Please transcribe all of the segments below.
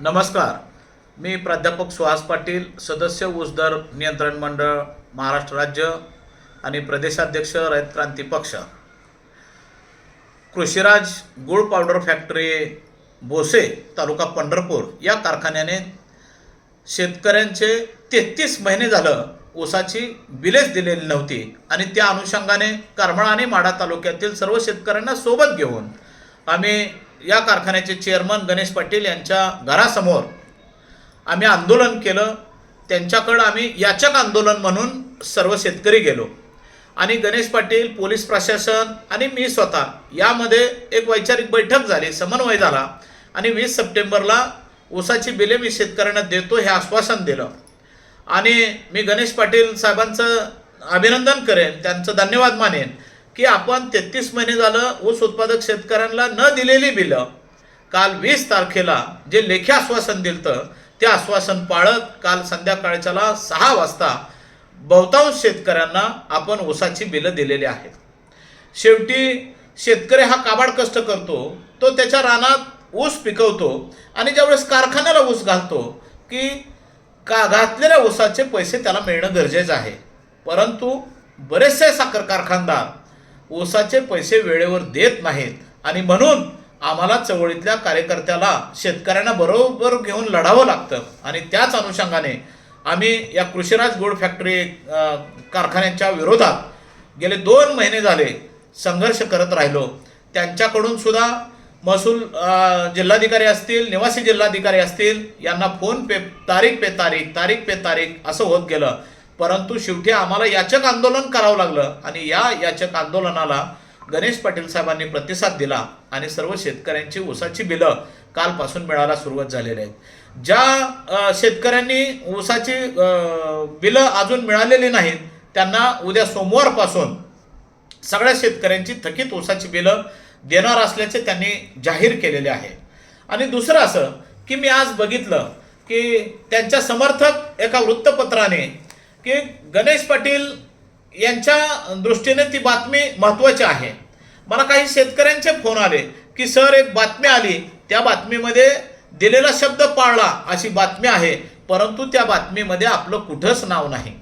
नमस्कार. मी प्राध्यापक सुहास पाटील सदस्य ऊसदर नियंत्रण मंडळ महाराष्ट्र राज्य आणि प्रदेशाध्यक्ष रयत क्रांती पक्ष. कृषीराज गुळ पावडर फॅक्टरी भोसे तालुका पंढरपूर या कारखान्याने शेतकऱ्यांचे तेहतीस महिने झालं ऊसाची बिलेच दिलेली नव्हती आणि त्या अनुषंगाने करमाळा आणि माढा तालुक्यातील सर्व शेतकऱ्यांना सोबत घेऊन आम्ही या कारखान्याचे चेअरमन गणेश पाटील यांच्या घरासमोर आम्ही आंदोलन केलं. त्यांच्याकडं आम्ही याचक आंदोलन म्हणून सर्व शेतकरी गेलो. आणि गणेश पाटील पोलीस प्रशासन आणि मी स्वतः यामध्ये एक वैचारिक बैठक झाली समन्वय झाला. आणि वीस सप्टेंबरला ऊसाची बिले मी शेतकऱ्यांना देतो हे आश्वासन दिलं. आणि मी गणेश पाटील साहेबांचं अभिनंदन करेन त्यांचं धन्यवाद मानेन. की आपण तेहतीस महिने झालं ऊस उत्पादक शेतकऱ्यांना न दिलेली बिलं काल वीस तारखेला जे लेखी आश्वासन दिलं ते आश्वासन पाळत काल संध्याकाळच्याला सहा वाजता बहुतांश शेतकऱ्यांना आपण ऊसाची बिलं दिलेली आहेत. शेवटी शेतकरी हा काबाड कष्ट करतो तो त्याच्या रानात ऊस पिकवतो आणि ज्यावेळेस कारखान्याला ऊस घालतो की का घातलेल्या ऊसाचे पैसे त्याला मिळणं गरजेचं आहे. परंतु बरेचसे साखर कारखानदार ऊसाचे पैसे वेळेवर देत नाहीत. आणि म्हणून आम्हाला चवळीतल्या कार्यकर्त्याला शेतकऱ्यांना बरोबर घेऊन लढावं लागतं. आणि त्याच अनुषंगाने आम्ही या कृषीराज गोड फॅक्टरी कारखान्यांच्या विरोधात गेले दोन महिने झाले संघर्ष करत राहिलो. त्यांच्याकडून सुद्धा महसूल जिल्हाधिकारी असतील निवासी जिल्हाधिकारी असतील यांना फोन पे तारीख पे तारीख तारीख पे तारीख असं होत गेलं. परंतु शेवटी आम्हाला याचक आंदोलन करावं लागलं आणि या याचक आंदोलनाला गणेश पाटील साहेबांनी प्रतिसाद दिला आणि सर्व शेतकऱ्यांची ऊसाची बिलं कालपासून मिळायला सुरुवात झालेली आहे ज्या शेतकऱ्यांनी ऊसाची बिलं अजून मिळालेली नाहीत त्यांना उद्या सोमवारपासून सगळ्या शेतकऱ्यांची थकीत ऊसाची बिलं देणार असल्याचे त्यांनी जाहीर केलेले आहे. आणि दुसरं असं की मी आज बघितलं की त्यांच्या समर्थक एका वृत्तपत्राने की गणेश पाटील यांच्या दृष्टीने ती बातमी महत्त्वाची आहे. मला काही शेतकऱ्यांचे फोन आले की सर एक बातमी आली. त्या बातमीमध्ये दिलेला शब्द पाळला अशी बातमी आहे परंतु त्या बातमीमध्ये आपलं कुठंच नाव नाही.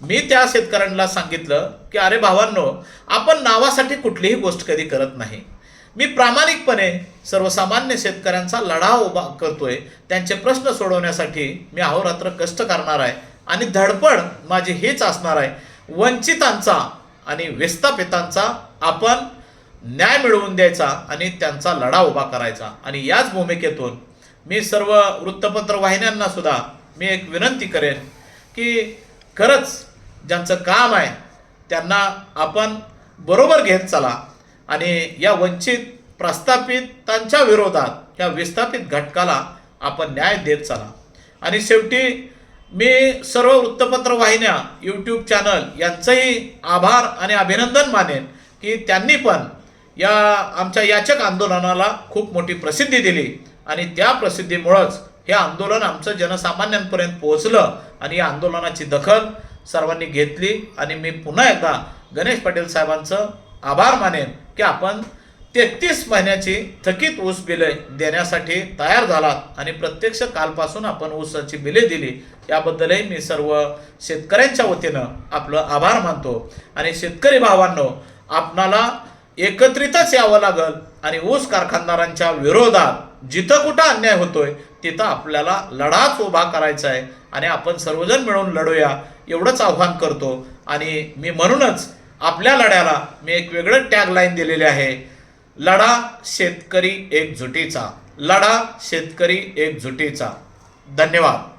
मी त्या शेतकऱ्यांना सांगितलं की अरे भावांनो आपण नावासाठी कुठलीही गोष्ट कधी करत नाही. मी प्रामाणिकपणे सर्वसामान्य शेतकऱ्यांचा लढा उभा करतोय. त्यांचे प्रश्न सोडवण्यासाठी मी अहोरात्र कष्ट करणार आहे. आणि धडपड माझी हेच असणार आहे. वंचितांचा आणि विस्थापितांचा आपण न्याय मिळवून द्यायचा आणि त्यांचा लढा उभा करायचा. आणि याच भूमिकेतून मी सर्व वृत्तपत्र वाहिन्यांना सुद्धा मी एक विनंती करेन की खरंच ज्यांचं काम आहे त्यांना आपण बरोबर घेत चला आणि या वंचित प्रस्थापितांच्या विरोधात या विस्थापित घटकाला आपण न्याय देत चला. आणि शेवटी मी सर्व वृत्तपत्र वाहिन्या यूट्यूब चॅनल यांचंही आभार आणि अभिनंदन मानेन की त्यांनी पण या आमच्या याचक आंदोलनाला खूप मोठी प्रसिद्धी दिली. आणि त्या प्रसिद्धीमुळंच हे आंदोलन आमचं जनसामान्यांपर्यंत पोहोचलं आणि या आंदोलनाची दखल सर्वांनी घेतली. आणि मी पुन्हा एकदा गणेश पाटील साहेबांचं आभार मानेन की आपण तेहतीस महिन्याची थकीत ऊस बिले देण्यासाठी तयार झालात आणि प्रत्यक्ष कालपासून आपण ऊसाची बिले दिली याबद्दलही मी सर्व शेतकऱ्यांच्या वतीनं आपलं आभार मानतो. आणि शेतकरी भावांनो आपणाला एकत्रितच यावं लागल आणि ऊस कारखानदारांच्या विरोधात जिथं कुठं अन्याय होतोय तिथं आपल्याला लढाच उभा करायचा आहे आणि आपण सर्वजण मिळून लढूया एवढंच आव्हान करतो. आणि मी म्हणूनच आपल्या लढ्याला मी एक वेगळं टॅगलाईन दिलेले आहे. लढा शेतकरी एकजुटीचा. लढा शेतकरी एकजुटीचा. धन्यवाद.